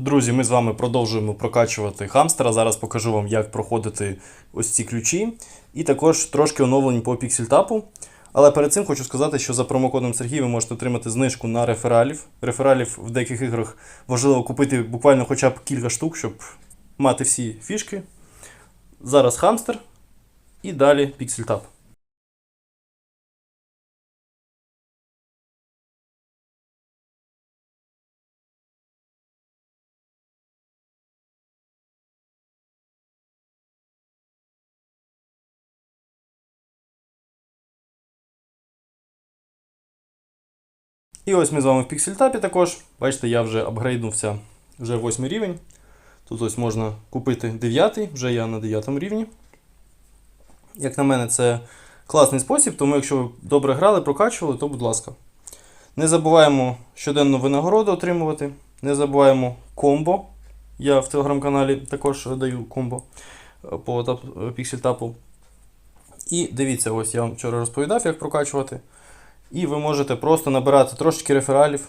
Друзі, ми з вами продовжуємо прокачувати хамстера. Зараз покажу вам, як проходити ось ці ключі. І також трошки оновлень по піксельтапу. Але перед цим хочу сказати, що за промокодом Сергій ви можете отримати знижку на рефералів. Рефералів в деяких іграх важливо купити буквально хоча б кілька штук, щоб мати всі фішки. Зараз хамстер і далі піксельтап. І ось ми з вами в піксельтапі також. Бачите, я вже апгрейднувся вже 8 рівень. Тут ось можна купити 9, вже я на 9 рівні. Як на мене, це класний спосіб, тому якщо ви добре грали, прокачували, то будь ласка. Не забуваємо щоденну винагороду отримувати. Не забуваємо комбо. Я в телеграм-каналі також даю комбо е, по тап- піксельтапу. І дивіться, ось я вам вчора розповідав, як прокачувати. І ви можете просто набирати трошечки рефералів.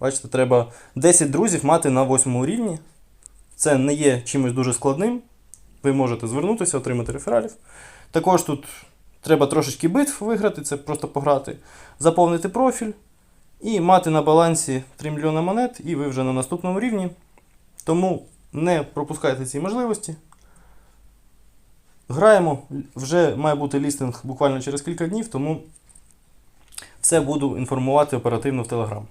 Бачите, треба 10 друзів мати на 8 рівні. Це не є чимось дуже складним. Ви можете звернутися, отримати рефералів. Також тут треба трошечки битв виграти, це просто пограти, заповнити профіль і мати на балансі 3 мільйони монет, і ви вже на наступному рівні. Тому не пропускайте ці можливості. Граємо, вже має бути лістинг буквально через кілька днів, тому все буду інформувати оперативно в Telegram.